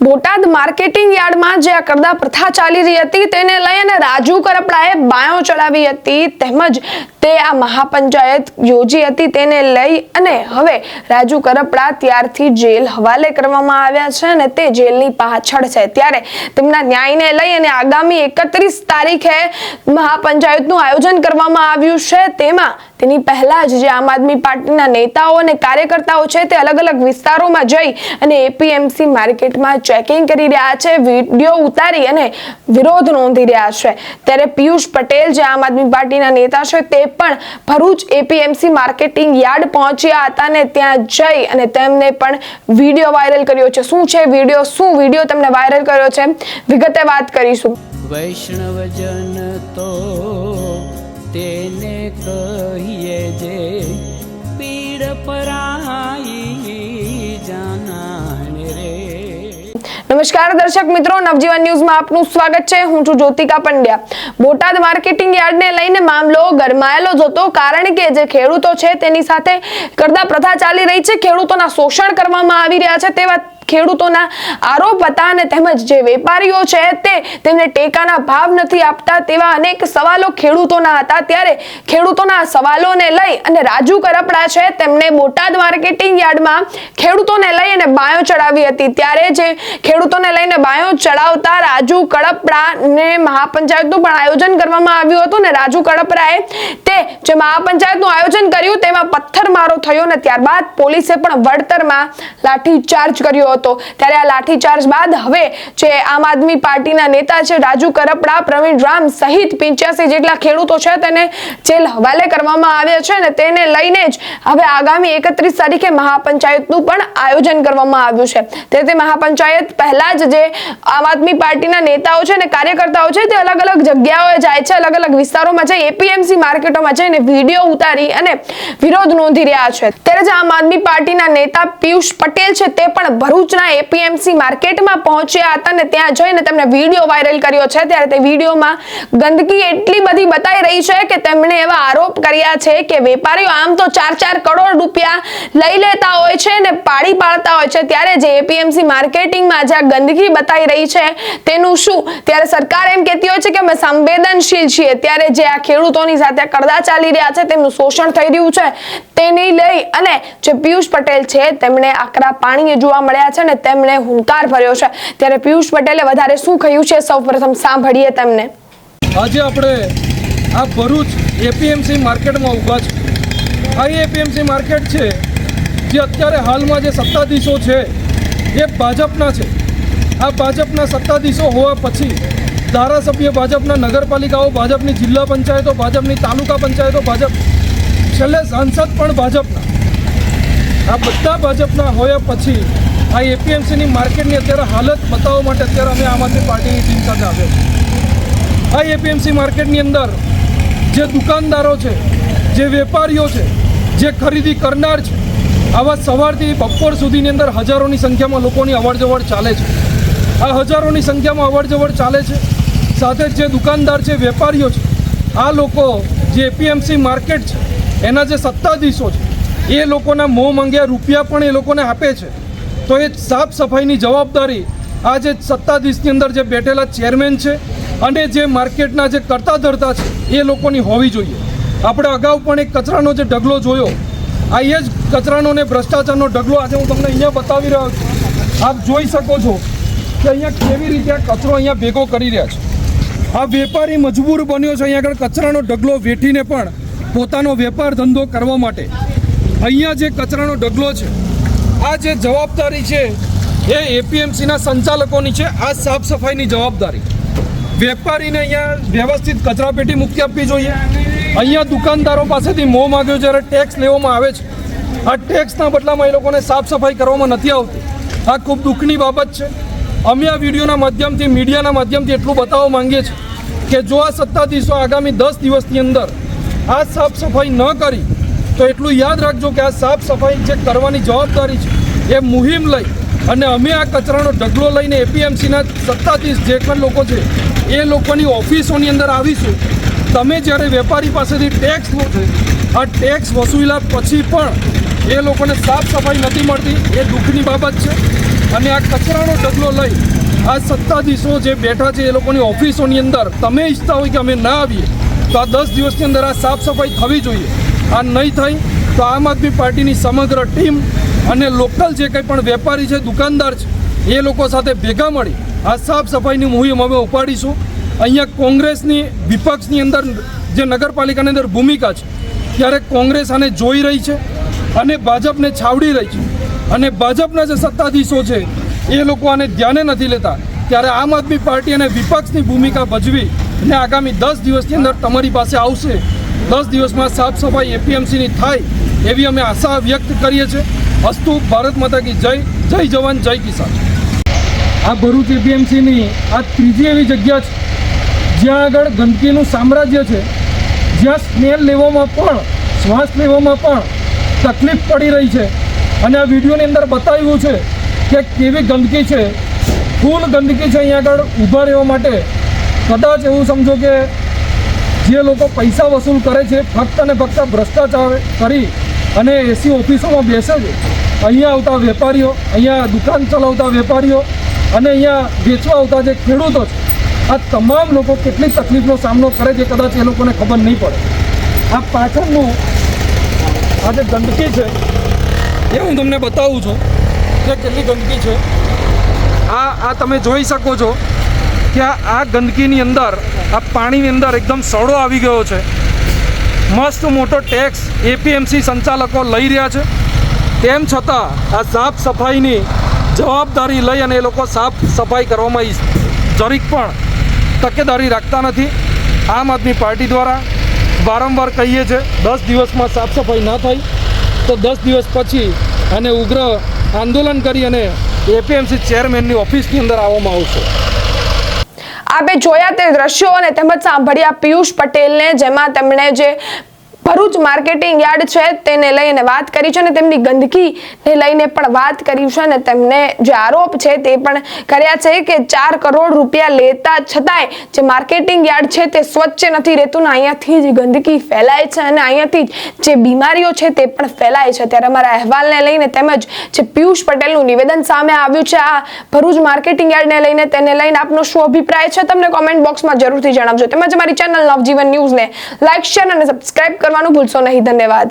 Botad marketing યાર્ડમાં જે અકરદા પ્રથા ચાલી રહી હતી, તેને લઈ અને રાજુ કરપડાએ બાયો ચડાવી હતી. તેમજ તે આ મહાપંચાયત યોજી હતી, તેને લઈ અને હવે રાજુ કરપડા ત્યારથી જેલ હવાલે કરવામાં આવ્યા છે અને તે જેલની પાછળ છે. ત્યારે તેમના ન્યાયને લઈ અને આગામી એકત્રીસ તારીખે મહાપંચાયતનું આયોજન કરવામાં આવ્યું છે. તેમાં તેની પહેલા જ જે આમ આદમી પાર્ટીના નેતાઓ અને કાર્યકર્તાઓ છે તે અલગ અલગ વિસ્તારોમાં જઈ અને એપીએમસી માર્કેટમાં ચેકિંગ કરી રહ્યા છે, વીડિયો ઉતારી અને વિરોધ નોંધી રહ્યા છે. ત્યારે પિયુષ પટેલ જે આમ આદમી પાર્ટીના નેતા છે તે પણ ભરૂચ એપીએમસી માર્કેટિંગ યાર્ડ પહોંચ્યા હતા ને ત્યાં જઈ અને તેમને પણ વીડિયો વાયરલ કર્યો છે. શું છે વીડિયો? શું વીડિયો તમને વાયરલ કર્યો છે? વિગતે વાત કરીશું. વૈષ્ણવજન તો તેને કહીએ નમસ્કાર દર્શક મિત્રો, નવજીવન ન્યૂઝમાં આપનું સ્વાગત છે. હું છું જ્યોતિકા પંડ્યા. બોટાદ માર્કેટિંગ યાર્ડને લઈને મામલો ગરમાયેલો જ હતો, કારણ કે જે ખેડૂતો છે તેની સાથે કરતા પ્રથા ચાલી રહી છે. ખેડૂતોના શોષણ કરવામાં આવી રહ્યા છે. તેવા ખેડૂતોના આરોપ હતા અને તેમજ જે વેપારીઓ છે તે તેમને ટેકાના ભાવ નથી આપતા તેવા અનેક સવાલો ખેડૂતોના હતા. ત્યારે ખેડૂતોના સવાલોને લઈ અને રાજુ કરપડા છે તેમણે બોટાદ માર્કેટિંગ યાર્ડમાં ખેડૂતોને લઈ અને બાયો ચડાવી હતી. ત્યારે જે ખેડૂતોને લઈને બાયો ચડાવતા રાજુ કડપડાને મહાપંચાયતનું પણ આયોજન કરવામાં આવ્યું હતું ને રાજુ કડપડાએ તે જે મહાપંચાયતનું આયોજન કર્યું તેમાં પથ્થરમારો થયો ને ત્યારબાદ પોલીસે પણ વળતરમાં લાઠીચાર્જ કર્યો હતો. ત્યારે આ લાઠીચાર્જ બાદ હવે જે આમ આદમી પાર્ટીના નેતા છે, રાજુ કરપડા, પ્રવીણ રામ સહિત પિંચ્યાસી જેટલા ખેડૂતો છે તેને જેલ હવાલે કરવામાં આવ્યા છે ને તેને લઈને જ હવે આગામી એકત્રીસ તારીખે મહાપંચાયતનું પણ આયોજન કરવામાં આવ્યું છે. તે તે મહાપંચાયત પહેલા જ જે આમ આદમી પાર્ટીના નેતાઓ છે ને કાર્યકર્તાઓ છે તે અલગ અલગ જગ્યાઓએ જાય છે, અલગ અલગ વિસ્તારોમાં જઈ એપીએમસી માર્કેટોમાં જઈને વીડિયો ઉતારી અને વિરોધ નોંધી રહ્યા છે. ત્યારે જ આમ આદમી પાર્ટીના નેતા પિયુષ પટેલ છે તે પણ ભરૂચના એપીએમસી માર્કેટમાં પહોંચ્યા હતા ને ત્યાં જઈને તેમણે વીડિયો વાયરલ કર્યો છે. ત્યારે તે વિડીયોમાં ગંદકી એટલી બધી બતાવી રહી છે કે તેમણે એવા આરોપ કર્યા છે કે વેપારીઓ આમ તો ચાર ચાર કરોડ રૂપિયા લઈ લેતા હોય છે ને પાડી પાડતા હોય છે. ત્યારે જે એપીએમસી માર્કેટિંગમાં જ્યાં ગંદકી બતાવી રહી છે તેનું શું? ત્યારે સરકાર એમ કહેતી હોય છે કે અમે સંવેદનશીલ છીએ. ત્યારે જે આ ખેડૂતોની સાથે કરદા ચાલી રહ્યા છે તેમનું શોષણ થઈ રહ્યું છે. તેની લઈ અને જે પિયુષ પટેલ છે, તેમણે આકરા પાણીએ જોવા મળ્યા છે. ને તેમણે હુંકાર ભર્યો છે. ત્યારે પિયુષ પટેલે વધારે શું કહ્યું છે? સૌ પ્રથમ સાંભળીએ તેમને. આજે આપણે આ ભરૂચ એપીએમસી માર્કેટમાં ઊભા છે આ એપીએમસી માર્કેટ છે, જે અત્યારે હાલમાં જે સત્તાધીશો છે, એ ભાજપના છે. આ ભાજપના સત્તાધીશો હોવા પછી ધારાસભ્ય ભાજપના નગરપાલિકાઓ, ભાજપની જિલ્લા પંચાયતો, ભાજપની તાલુકા પંચાયતો, ભાજપ, છેલ્લે સાંસદ પણ ભાજપના. આ બધા ભાજપના હોયા પછી આ એપીએમસીની માર્કેટની અત્યારે હાલત બતાવવા માટે અત્યારે અમે આમ આદમી પાર્ટીની ટીમ સાથે આવ્યા છે આ એપીએમસી માર્કેટની અંદર જે દુકાનદારો છે, જે વેપારીઓ છે, જે ખરીદી કરનાર છે, આવા સવારથી બપોર સુધીની અંદર હજારોની સંખ્યામાં લોકોની અવરજવર ચાલે છે. આ હજારોની સંખ્યામાં અવરજવર ચાલે છે. સાથે જે દુકાનદાર છે, વેપારીઓ છે, આ લોકો જે એપીએમસી માર્કેટ છે, એના જે સત્તાધીશો છે એ લોકોના મોં માંગ્યા રૂપિયા પણ એ લોકોને આપે છે. તો એ સાફ સફાઈની જવાબદારી આ જે સત્તાધીશની અંદર જે બેઠેલા ચેરમેન છે અને જે માર્કેટના જે કરતા ધરતા છે, એ લોકોની હોવી જોઈએ. આપણે અગાઉ પણ એક કચરાનો જે ઢગલો જોયો, આ એ જ કચરાનો ને ભ્રષ્ટાચારનો ઢગલો આજે હું તમને અહીંયા બતાવી રહ્યો છું. આપ જોઈ શકો છો કે અહીંયા કેવી રીતે આ કચરો અહીંયા ભેગો કરી રહ્યા છે. આ વેપારી મજબૂર બન્યો છે અહીંયા આગળ કચરાનો ઢગલો વેઠીને પણ પોતાનો વેપાર ધંધો કરવા માટે. અહીંયા જે કચરાનો ઢગલો છે, આ જે જવાબદારી છે એ એપીએમસીના સંચાલકોની છે, આ સાફ સફાઈની જવાબદારી. વેપારીને અહીંયા વ્યવસ્થિત કચરાપેટી મૂકી આપવી જોઈએ. અહીંયા દુકાનદારો પાસેથી મોં માગ્યો જ્યારે ટેક્સ લેવામાં આવે છે. આ ટેક્સના બદલામાં એ લોકોને સાફ સફાઈ કરવામાં નથી આવતી. આ ખૂબ દુઃખની બાબત છે. અમે આ વિડીયોના માધ્યમથી, મીડિયાના માધ્યમથી એટલું બતાવવા માંગીએ છીએ કે જો આ સત્તાધીશો આગામી દસ દિવસની અંદર આ સાફ સફાઈ ન કરી તો એટલું યાદ રાખજો કે આ સાફ સફાઈ જે કરવાની જવાબદારી છે, એ મુહિમ લઈ અને અમે આ કચરાનો ઢગલો લઈને એપીએમસીના સત્તાધીશ જે પણ લોકો છે, એ લોકોની ઓફિસોની અંદર આવીશું. તમે જ્યારે વેપારી પાસેથી ટેક્સ લો છો, આ ટેક્સ વસૂલ્યા પછી પણ એ લોકોને સાફ સફાઈ નથી મળતી, એ દુઃખની બાબત છે. અને આ કચરાનો ઢગલો લઈ આ સત્તાધીશો જે બેઠા છે, એ લોકોની ઓફિસોની અંદર, તમે ઈચ્છતા હોય કે અમે ના આવીએ, તો આ દસ દિવસની અંદર આ સાફ સફાઈ થવી જોઈએ. આ નહીં થાય તો આમ આદમી પાર્ટીની સમગ્ર ટીમ અને લોકલ જે કંઈ પણ વેપારી છે, દુકાનદાર છે, એ લોકો સાથે ભેગા મળી આ સાફ સફાઈની મુહિમ અમે ઉપાડીશું. અહીંયા કોંગ્રેસની વિપક્ષની અંદર જે નગરપાલિકાની અંદર ભૂમિકા છે, ત્યારે કોંગ્રેસ આને જોઈ રહી છે અને ભાજપને છાવડી રહી છે. અને ભાજપના જે સત્તાધીશો છે, એ લોકો આને ધ્યાને નથી લેતા. ત્યારે આમ આદમી પાર્ટી અને વિપક્ષની ભૂમિકા ભજવી અને આગામી દસ દિવસની અંદર તમારી પાસે આવશે દસ દિવસમાં સાફ સફાઈ એપીએમસીની થાય એવી અમે આશા વ્યક્ત કરીએ છીએ. અસ્તુ ભારત માતા કી જય જય જવાન, જય કિસાન. આ ભરૂચ એપીએમસીની આ ત્રીજી એવી જગ્યા છે, જ્યાં આગળ ગંદકીનું સામ્રાજ્ય છે, જ્યાં સ્મેલ લેવામાં પણ, શ્વાસ લેવામાં પણ તકલીફ પડી રહી છે. અને આ વિડીયોની અંદર બતાવ્યું છે કે કેવી ગંદકી છે, ફૂલ ગંદકી છે અહીંયા આગળ ઊભા રહેવા માટે. કદાચ એવું સમજો કે જે લોકો પૈસા વસૂલ કરે છે ફક્ત અને ફક્ત ભ્રષ્ટાચાર કરી અને એસી ઓફિસોમાં બેસે છે. અહીંયા આવતા વેપારીઓ, અહીંયા દુકાન ચલાવતા વેપારીઓ અને અહીંયા વેચવા આવતા જે ખેડૂતો છે, આ તમામ લોકો કેટલી તકલીફનો સામનો કરે છે કદાચ એ લોકોને ખબર નહીં પડે. આ પાછળનું આ જે ગંદકી છે, એ હું તમને બતાવું છું કે કેટલી ગંદકી છે. આ આ તમે જોઈ શકો છો. કે આ ગંદકીની અંદર, આ પાણીની અંદર એકદમ સડો આવી ગયો છે. મસ્ત મોટો ટેક્સ એપીએમસી સંચાલકો લઈ રહ્યા છે. તેમ છતાં, આ સાફ સફાઈની જવાબદારી લઈ અને એ લોકો સાફ સફાઈ કરવામાં જરીક પણ તકેદારી રાખતા નથી. આમ આદમી પાર્ટી દ્વારા વારંવાર કહીએ છીએ દસ દિવસમાં સાફ સફાઈ ના થઈ તો દસ દિવસ પછી અને ઉગ્ર આંદોલન કરી અને એપીએમસી ચેરમેનની ઓફિસની અંદર આવવામાં આવશે. આપે જોયા તે દ્રશ્યો અને તેમજ સાંભળ્યા પિયુષ પટેલને જેમાં તેમણે જે ભરૂચ માર્કેટિંગ યાર્ડ છે, તેને લઈને વાત કરી છે અને તેમની ગંદકીને લઈને પણ વાત કરી છે અને તેમને જે આરોપ છે તે પણ કર્યા છે કે ચાર કરોડ રૂપિયા લેતા છતાંય જે માર્કેટિંગ યાર્ડ છે તે સ્વચ્છ નથી રહેતું ને અહીંયાથી જ ગંદકી ફેલાય છે અને અહીંયાથી જ બીમારીઓ છે તે પણ ફેલાય છે. ત્યારે અમારા અહેવાલને લઈને તેમજ જે પિયુષ પટેલનું નિવેદન સામે આવ્યું છે, આ ભરૂચ માર્કેટિંગ યાર્ડને લઈને તેને લઈને આપનો શું અભિપ્રાય છે? તમને કોમેન્ટ બોક્સમાં જરૂરથી જણાવજો. તેમજ અમારી ચેનલ નવજીવન ન્યૂઝને લાઇક શેર અને સબસ્ક્રાઇબ કરવાનું ભૂલશો નહીં. ધન્યવાદ.